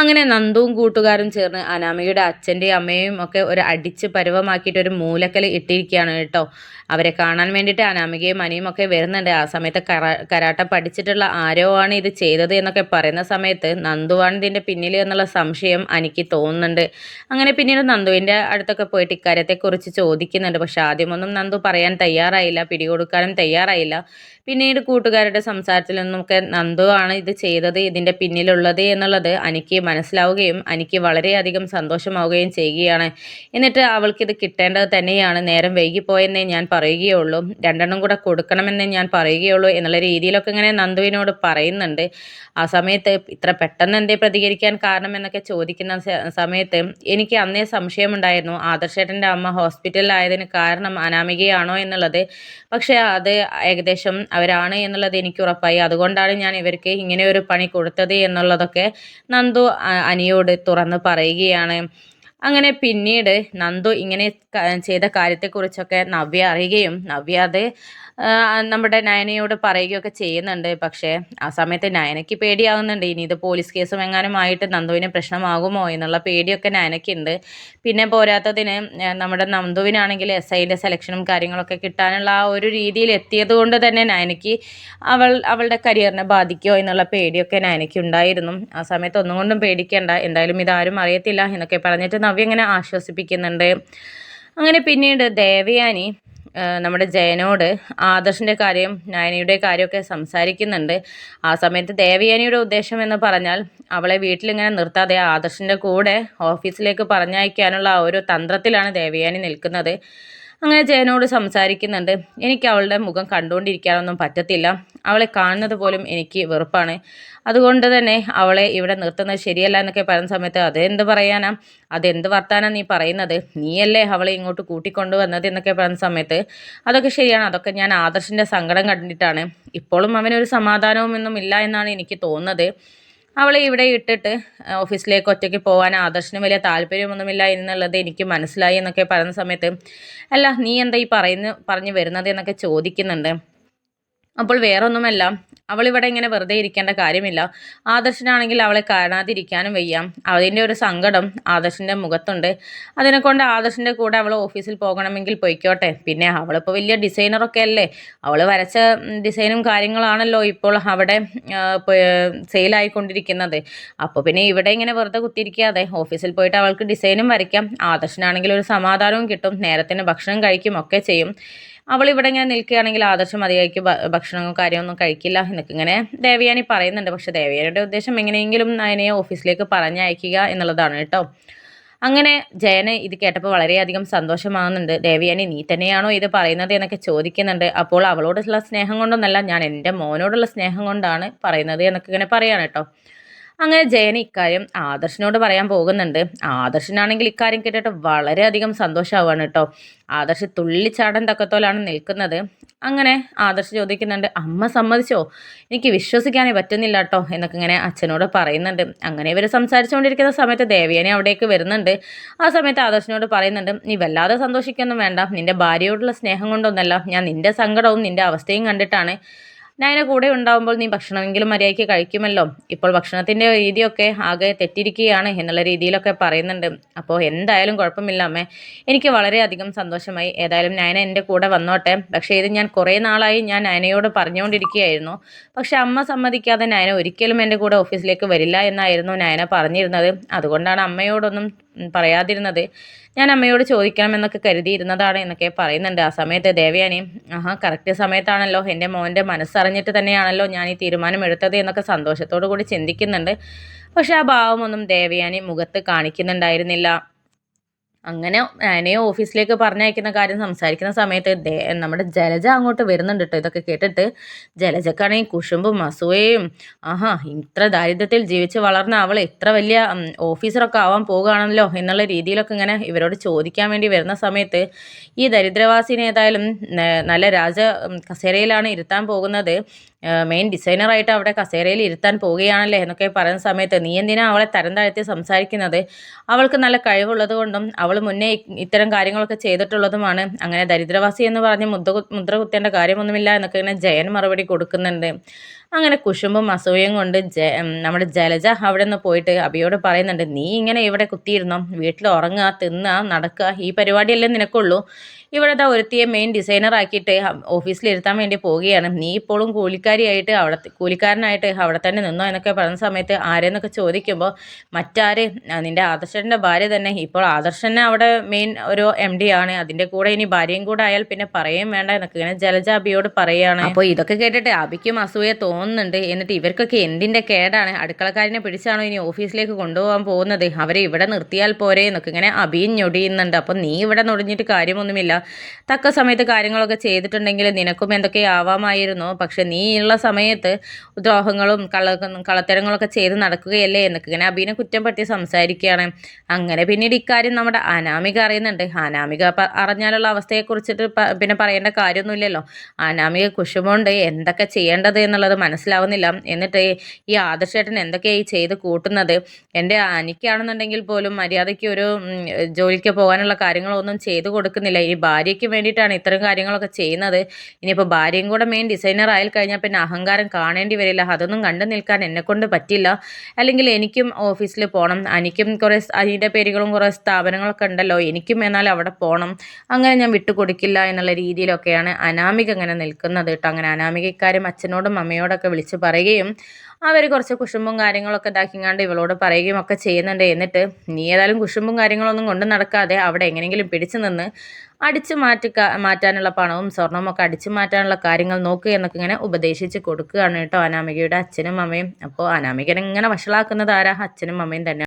അങ്ങനെ നന്ദുവും കൂട്ടുകാരും ചേർന്ന് അനാമികയുടെ അച്ഛന്റെയും അമ്മയും ഒക്കെ ഒരു അടിച്ച് പരുവമാക്കിയിട്ട് ഒരു മൂലക്കൽ ഇട്ടിരിക്കുകയാണ് കേട്ടോ. അവരെ കാണാൻ വേണ്ടിയിട്ട് അനാമികയും അനിയും ഒക്കെ വരുന്നുണ്ട്. ആ സമയത്ത് കരാ കരാട്ട പഠിച്ചിട്ടുള്ള ആരോ ആണ് ഇത് ചെയ്തത് എന്നൊക്കെ പറയുന്ന സമയത്ത് നന്ദുവാണ് ഇതിന്റെ പിന്നിൽ എന്നുള്ള സംശയം എനിക്ക് തോന്നുന്നുണ്ട്. അങ്ങനെ പിന്നീട് നന്ദുവിന്റെ അടുത്തൊക്കെ പോയിട്ട് ഇക്കാര്യത്തെക്കുറിച്ച് ചോദിക്കുന്നുണ്ട്. പക്ഷെ ആദ്യമൊന്നും നന്ദു പറയാൻ തയ്യാറായില്ല പിടികൊടുക്കാനും തയ്യാറായില്ല. പിന്നീട് കൂട്ടുകാരുടെ സംസാരത്തിൽ നിന്നൊക്കെ നന്ദു ആണ് ഇത് ചെയ്തത് ഇതിന്റെ പിന്നിലുള്ളത് എന്നുള്ളത് എനിക്ക് മനസ്സിലാവുകയും അനിക്ക് വളരെയധികം സന്തോഷമാവുകയും ചെയ്യുകയാണ്. എന്നിട്ട് അവൾക്കിത് കിട്ടേണ്ടത് തന്നെയാണ്. നേരം വൈകിപ്പോയെന്നേ ഞാൻ പറയുകയുള്ളൂ. രണ്ടെണ്ണം കൂടെ കൊടുക്കണമെന്നേ ഞാൻ പറയുകയുള്ളൂ എന്നുള്ള രീതിയിലൊക്കെ ഇങ്ങനെ നന്ദുവിനോട് പറയുന്നുണ്ട്. ആ സമയത്ത് ഇത്ര പെട്ടെന്ന് എന്തേ പ്രതികരിക്കാൻ കാരണം എന്നൊക്കെ ചോദിക്കുന്ന സമയത്ത് എനിക്ക് അന്നേ സംശയമുണ്ടായിരുന്നു. ആദർശേട്ടന്റെ അമ്മ ഹോസ്പിറ്റലിലായതിന് കാരണം അനാമികയാണോ എന്നുള്ളത്. പക്ഷേ അത് ഏകദേശം അവരാണ് എന്നുള്ളത് എനിക്ക് ഉറപ്പായി. അതുകൊണ്ടാണ് ഞാൻ ഇവർക്ക് ഇങ്ങനെ ഒരു പണി കൊടുത്തത് എന്നുള്ളതൊക്കെ നന്ദു അനിയോട് തുറന്ന് പറയുകയാണ്. അങ്ങനെ പിന്നീട് നന്ദു ഇങ്ങനെ ചെയ്ത കാര്യത്തെക്കുറിച്ചൊക്കെ നവ്യ അറിയുകയും നവ്യ അത് നമ്മുടെ നയനയോട് പറയുകയൊക്കെ ചെയ്യുന്നുണ്ട്. പക്ഷേ ആ സമയത്ത് നയനയ്ക്ക് പേടിയാകുന്നുണ്ട് ഇനി ഇത് പോലീസ് കേസും എങ്ങാനും ആയിട്ട് നന്ദുവിന് പ്രശ്നമാകുമോ എന്നുള്ള പേടിയൊക്കെ നയനയ്ക്കുണ്ട്. പിന്നെ പോരാത്തതിന് നമ്മുടെ നന്ദുവിനാണെങ്കിൽ എസ് ഐന്റെ സെലക്ഷനും കാര്യങ്ങളൊക്കെ കിട്ടാനുള്ള ആ ഒരു രീതിയിൽ എത്തിയത് കൊണ്ട് തന്നെ നയനയ്ക്ക് അവൾ അവളുടെ കരിയറിനെ ബാധിക്കുമോ എന്നുള്ള പേടിയൊക്കെ നയനയ്ക്ക് ഉണ്ടായിരുന്നു ആ സമയത്ത് ഒന്നും കൊണ്ടും പേടിക്കേണ്ട. എന്തായാലും ഇതാരും അറിയത്തില്ല എന്നൊക്കെ പറഞ്ഞിട്ട് നവ്യ ഇങ്ങനെ ആശ്വസിപ്പിക്കുന്നുണ്ട്. അങ്ങനെ പിന്നീട് ദേവയാനി നമ്മുടെ ജയനോട് ആദർശിന്റെ കാര്യം നയനിയുടെ കാര്യമൊക്കെ സംസാരിക്കുന്നുണ്ട്. ആ സമയത്ത് ദേവയാനിയുടെ ഉദ്ദേശം എന്ന് പറഞ്ഞാൽ അവളെ വീട്ടിലിങ്ങനെ നിർത്താതെ ആദർശിന്റെ കൂടെ ഓഫീസിലേക്ക് പറഞ്ഞയക്കാനുള്ള ആ ഒരു തന്ത്രത്തിലാണ് ദേവയാനി നിൽക്കുന്നത്. അങ്ങനെ ജയനോട് സംസാരിക്കുന്നുണ്ട്. എനിക്ക് അവളുടെ മുഖം കണ്ടുകൊണ്ടിരിക്കാനൊന്നും പറ്റത്തില്ല. അവളെ കാണുന്നത് പോലും എനിക്ക് വെറുപ്പാണ്. അതുകൊണ്ട് തന്നെ അവളെ ഇവിടെ നിർത്തുന്നത് ശരിയല്ല എന്നൊക്കെ പറയുന്ന സമയത്ത് അതെന്ത് പറയാനാ? അതെന്ത് വർത്താനാണ് നീ പറയുന്നത്? നീയല്ലേ അവളെ ഇങ്ങോട്ട് കൂട്ടിക്കൊണ്ടുവന്നത് എന്നൊക്കെ പറയുന്ന സമയത്ത് അതൊക്കെ ശരിയാണ്. അതൊക്കെ ഞാൻ ആദർശിന്റെ സങ്കടം കണ്ടിട്ടാണ്. ഇപ്പോഴും അവനൊരു സമാധാനവും ഒന്നും ഇല്ല എന്നാണ് എനിക്ക് തോന്നുന്നത്. അവളെ ഇവിടെ ഇട്ടിട്ട് ഓഫീസിലേക്ക് ഒറ്റയ്ക്ക് പോകാൻ ആദർശനും വലിയ താല്പര്യമൊന്നുമില്ല എന്നുള്ളത് എനിക്ക് മനസ്സിലായി എന്നൊക്കെ പറയുന്ന സമയത്ത് അല്ല നീ എന്താ ഈ പറയുന്ന പറഞ്ഞു വരുന്നത്? എന്നൊക്കെ ചോദിക്കുന്നുണ്ട്. അപ്പോൾ വേറൊന്നുമല്ല അവളിവിടെ ഇങ്ങനെ വെറുതെ ഇരിക്കേണ്ട കാര്യമില്ല. ആദർശനാണെങ്കിൽ അവളെ കാണാതിരിക്കാനും വയ്യ. അതിന്റെ ഒരു സങ്കടം ആദർശിന്റെ മുഖത്തുണ്ട്. അതിനെക്കൊണ്ട് ആദർശിന്റെ കൂടെ അവൾ ഓഫീസിൽ പോകണമെങ്കിൽ പോയിക്കോട്ടെ. പിന്നെ അവളിപ്പോൾ വലിയ ഡിസൈനറൊക്കെ അല്ലേ? അവൾ വരച്ച ഡിസൈനും കാര്യങ്ങളാണല്ലോ ഇപ്പോൾ അവിടെ സെയിലായിക്കൊണ്ടിരിക്കുന്നത്. അപ്പോൾ പിന്നെ ഇവിടെ ഇങ്ങനെ വെറുതെ കുത്തിയിരിക്കാതെ ഓഫീസിൽ പോയിട്ട് അവൾക്ക് ഡിസൈനും വരയ്ക്കാം. ആദർശനാണെങ്കിൽ ഒരു സമാധാനവും കിട്ടും. നേരത്തിന് ഭക്ഷണം കഴിക്കും ഒക്കെ ചെയ്യും. അവൾ ഇവിടെ ഇങ്ങനെ നിൽക്കുകയാണെങ്കിൽ ആദർശം മതിയാക്കി ഭക്ഷണമോ കാര്യമൊന്നും കഴിക്കില്ല എന്നൊക്കെ ഇങ്ങനെ ദേവയാനി പറയുന്നുണ്ട്. പക്ഷെ ദേവയാനിയുടെ ഉദ്ദേശം എങ്ങനെയെങ്കിലും നയനയെ ഓഫീസിലേക്ക് പറഞ്ഞയക്കുക എന്നുള്ളതാണ് കേട്ടോ. അങ്ങനെ ജയന് ഇത് കേട്ടപ്പോൾ വളരെയധികം സന്തോഷമാകുന്നുണ്ട്. ദേവിയാനി നീ തന്നെയാണോ ഇത് പറയുന്നത് എന്നൊക്കെ ചോദിക്കുന്നുണ്ട്. അപ്പോൾ അവളോടുള്ള സ്നേഹം കൊണ്ടൊന്നല്ല ഞാൻ എന്റെ മോനോടുള്ള സ്നേഹം കൊണ്ടാണ് പറയുന്നത് എന്നൊക്കെ ഇങ്ങനെ പറയാണ് കേട്ടോ. അങ്ങനെ ജയൻ ഇക്കാര്യം ആദർശിനോട് പറയാൻ പോകുന്നുണ്ട്. ആദർശനാണെങ്കിൽ ഇക്കാര്യം കേട്ടിട്ട് വളരെയധികം സന്തോഷമാവാണ് കേട്ടോ. ആദർശ് തുള്ളിച്ചാടൻ തക്കത്തോലാണ് നിൽക്കുന്നത്. അങ്ങനെ ആദർശ് ചോദിക്കുന്നുണ്ട് അമ്മ സമ്മതിച്ചോ? എനിക്ക് വിശ്വസിക്കാനേ പറ്റുന്നില്ല കേട്ടോ എന്നൊക്കെ ഇങ്ങനെ അച്ഛനോട് പറയുന്നുണ്ട്. അങ്ങനെ ഇവർ സംസാരിച്ചുകൊണ്ടിരിക്കുന്ന സമയത്ത് ദേവിയനെ അവിടേക്ക് വരുന്നുണ്ട്. ആ സമയത്ത് ആദർശിനോട് പറയുന്നുണ്ട് നീ വല്ലാതെ സന്തോഷിക്കൊന്നും വേണ്ട. നിന്റെ ഭാര്യയോടുള്ള സ്നേഹം കൊണ്ടൊന്നല്ല. ഞാൻ നിന്റെ സങ്കടവും നിന്റെ അവസ്ഥയും കണ്ടിട്ടാണ് നയന കൂടെ ഉണ്ടാകുമ്പോൾ നീ ഭക്ഷണമെങ്കിലും മര്യാദയ്ക്ക് കഴിക്കുമല്ലോ. ഇപ്പോൾ ഭക്ഷണത്തിന്റെ രീതിയൊക്കെ ആകെ തെറ്റിരിക്കുകയാണ് എന്നുള്ള രീതിയിലൊക്കെ പറയുന്നുണ്ട്. അപ്പോൾ എന്തായാലും കുഴപ്പമില്ല അമ്മേ. എനിക്ക് വളരെയധികം സന്തോഷമായി. ഏതായാലും നയന എന്റെ കൂടെ വന്നോട്ടെ. പക്ഷേ ഇത് ഞാൻ കുറേ നാളായി ഞാൻ നയനയോട് പറഞ്ഞുകൊണ്ടിരിക്കുകയായിരുന്നു. പക്ഷേ അമ്മ സമ്മതിക്കാതെ നയന ഒരിക്കലും എന്റെ കൂടെ ഓഫീസിലേക്ക് വരില്ല എന്നായിരുന്നു നയന പറഞ്ഞിരുന്നത്. അതുകൊണ്ടാണ് അമ്മയോടൊന്നും പറയാതിരുന്നത്. ഞാൻ അമ്മയോട് ചോദിക്കണം എന്നൊക്കെ കരുതിയിരുന്നതാണ് എന്നൊക്കെ പറയുന്നുണ്ട്. ആ സമയത്ത് ദേവയാനി ആഹാ കറക്റ്റ് സമയത്താണല്ലോ. എന്റെ മോന്റെ മനസ്സറിഞ്ഞിട്ട് തന്നെയാണല്ലോ ഞാൻ ഈ തീരുമാനം എടുത്തത് എന്നൊക്കെ സന്തോഷത്തോടു കൂടി ചിന്തിക്കുന്നുണ്ട്. പക്ഷേ ആ ഭാവമൊന്നും ദേവയാനി മുഖത്ത് കാണിക്കുന്നുണ്ടായിരുന്നില്ല. അങ്ങനെ ഞാനേ ഓഫീസിലേക്ക് പറഞ്ഞയക്കുന്ന കാര്യം സംസാരിക്കുന്ന സമയത്ത് നമ്മുടെ ജലജ അങ്ങോട്ട് വരുന്നുണ്ട് കേട്ടോ ഇതൊക്കെ കേട്ടിട്ട് ജലജക്കാണെങ്കിൽ കുശുമ്പും അസൂയയും ആഹാ ഇത്ര ദാരിദ്ര്യത്തിൽ ജീവിച്ച് വളർന്ന അവൾ ഇത്ര വലിയ ഓഫീസറൊക്കെ ആവാൻ പോകുകയാണല്ലോ എന്നുള്ള രീതിയിലൊക്കെ ഇങ്ങനെ ഇവരോട് ചോദിക്കാൻ വേണ്ടി വരുന്ന സമയത്ത് ഈ ദരിദ്രവാസിനെ ഏതായാലും നല്ല രാജ കസേരയിലാണ് ഇരുത്താൻ പോകുന്നത്. മെയിൻ ഡിസൈനറായിട്ട് അവിടെ കസേരയിൽ ഇരുത്താൻ പോവുകയാണല്ലേ എന്നൊക്കെ പറയുന്ന സമയത്ത് നീ എന്തിനാ അവളെ തരം താഴ്ത്തി സംസാരിക്കുന്നത്? അവൾക്ക് നല്ല കഴിവുള്ളത് കൊണ്ടും അവൾ മുന്നേ ഇത്തരം കാര്യങ്ങളൊക്കെ ചെയ്തിട്ടുള്ളതുമാണ്. അങ്ങനെ ദരിദ്രവാസി എന്ന് പറഞ്ഞ് മുദ്ര കുത്തേണ്ട കാര്യമൊന്നുമില്ല എന്നൊക്കെ ഇങ്ങനെ ജയൻ മറുപടി കൊടുക്കുന്നുണ്ട്. അങ്ങനെ കുശുമ്പും അസൂയയും കൊണ്ട് ജ നമ്മുടെ ജലജ അവിടെ നിന്ന് പോയിട്ട് അബിയോട് പറയുന്നുണ്ട് നീ ഇങ്ങനെ ഇവിടെ കുത്തിയിരുന്നോ? വീട്ടിൽ ഉറങ്ങുക തിന്നുക നടക്കുക ഈ പരിപാടിയല്ലേ നിനക്കുള്ളൂ. ഇവിടുത്തെ ഒരുത്തിയെ മെയിൻ ഡിസൈനർ ആക്കിയിട്ട് ഓഫീസിൽ ഇരുത്താൻ വേണ്ടി പോവുകയാണ്. നീ ഇപ്പോഴും കൂലിക്കാരിയായിട്ട് അവിടെ കൂലിക്കാരനായിട്ട് അവിടെ തന്നെ നിന്നോ? എന്നൊക്കെ പറയുന്ന സമയത്ത് ആരെന്നൊക്കെ ചോദിക്കുമ്പോൾ മറ്റാര്? നിന്റെ ആദർശന്റെ ഭാര്യ തന്നെ. ഇപ്പോൾ ആദർശനെ അവിടെ മെയിൻ ഒരു എം ഡി ആണ്. അതിന്റെ കൂടെ ഇനി ഭാര്യയും കൂടെ ആയാൽ പിന്നെ പറയുകയും വേണ്ട എന്നൊക്കെ ഇങ്ങനെ ജലജ അബിയോട് പറയുകയാണ് അപ്പോൾ ഇതൊക്കെ കേട്ടിട്ട് അബിക്കും അസൂയ തോന്നുന്നുണ്ട്. എന്നിട്ട് ഇവർക്കൊക്കെ എന്തിന്റെ കേടാണ്? അടുക്കളക്കാരനെ പിടിച്ചാണോ ഇനി ഓഫീസിലേക്ക് കൊണ്ടുപോകാൻ പോകുന്നത്? അവരെ ഇവിടെ നിർത്തിയാൽ പോരെ എന്നൊക്കെ ഇങ്ങനെ അബിയും ഞൊടിയുന്നുണ്ട്. അപ്പോൾ നീ ഇവിടെ നൊടിഞ്ഞിട്ട് കാര്യമൊന്നുമില്ല. തക്ക സമയത്ത് കാര്യങ്ങളൊക്കെ ചെയ്തിട്ടുണ്ടെങ്കിൽ നിനക്കും എന്തൊക്കെ ആവാമായിരുന്നു. പക്ഷെ നീ ഉള്ള സമയത്ത് ദ്രോഹങ്ങളും കള കളത്തരങ്ങളൊക്കെ ചെയ്ത് നടക്കുകയല്ലേ എന്നൊക്കെ ഇങ്ങനെ അബീനെ കുറ്റം പറ്റി സംസാരിക്കുകയാണ്. അങ്ങനെ പിന്നീട് ഇക്കാര്യം നമ്മുടെ അനാമിക അറിയുന്നുണ്ട്. അനാമിക അറിഞ്ഞാലുള്ള അവസ്ഥയെക്കുറിച്ചിട്ട് പിന്നെ പറയേണ്ട കാര്യമൊന്നുമില്ലല്ലോ. അനാമിക കുശുമുണ്ട്. എന്തൊക്കെ ചെയ്യേണ്ടത് എന്നുള്ളത് മനസ്സിലാവുന്നില്ല. എന്നിട്ട് ഈ ആദർശേട്ടൻ എന്തൊക്കെയായി ചെയ്ത് കൂട്ടുന്നത്? എന്റെ അനിക്കാണെന്നുണ്ടെങ്കിൽ പോലും മര്യാദയ്ക്ക് ഒരു ജോലിക്ക് പോകാനുള്ള കാര്യങ്ങളൊന്നും ചെയ്തു കൊടുക്കുന്നില്ല. ഇനി ഭാര്യയ്ക്ക് വേണ്ടിയിട്ടാണ് ഇത്തരം കാര്യങ്ങളൊക്കെ ചെയ്യുന്നത്. ഇനിയിപ്പോൾ ഭാര്യയും കൂടെ മെയിൻ ഡിസൈനർ ആയി കഴിഞ്ഞാൽ പിന്നെ അഹങ്കാരം കാണേണ്ടി വരില്ല. അതൊന്നും കണ്ടു നിൽക്കാൻ എന്നെക്കൊണ്ട് പറ്റില്ല. അല്ലെങ്കിൽ എനിക്കും ഓഫീസിൽ പോകണം എനിക്കും കുറേ അതിന്റെ പേരുകളും കുറേ സ്ഥാപനങ്ങളൊക്കെ ഉണ്ടല്ലോ. എനിക്കും എന്നാൽ അവിടെ പോകണം അങ്ങനെ ഞാൻ വിട്ടുകൊടുക്കില്ല എന്നുള്ള രീതിയിലൊക്കെയാണ് അനാമിക അങ്ങനെ നിൽക്കുന്നത് കേട്ടോ. അങ്ങനെ അനാമിക ഇക്കാര്യം അച്ഛനോടും അമ്മയോടൊക്കെ വിളിച്ച് പറയുകയും അവർ കുറച്ച് കുശുമ്പും കാര്യങ്ങളൊക്കെ ഇതാക്കിങ്ങാണ്ട് ഇവളോട് പറയുകയും ഒക്കെ ചെയ്യുന്നുണ്ട്. എന്നിട്ട് നീ ഏതായാലും കുശുമ്പും കാര്യങ്ങളൊന്നും കൊണ്ട് നടക്കാതെ അവിടെ എങ്ങനെയെങ്കിലും പിടിച്ചു നിന്ന് അടിച്ചു മാറ്റി മാറ്റാനുള്ള പണവും സ്വർണവും ഒക്കെ അടിച്ചു മാറ്റാനുള്ള കാര്യങ്ങൾ നോക്കുക എന്നൊക്കെ ഇങ്ങനെ ഉപദേശിച്ച് കൊടുക്കുകയാണ് കേട്ടോ അനാമികയുടെ അച്ഛനും അമ്മയും. അപ്പോൾ അനാമികനെ ഇങ്ങനെ വഷളാക്കുന്നത് ആരാ? അച്ഛനും അമ്മയും തന്നെ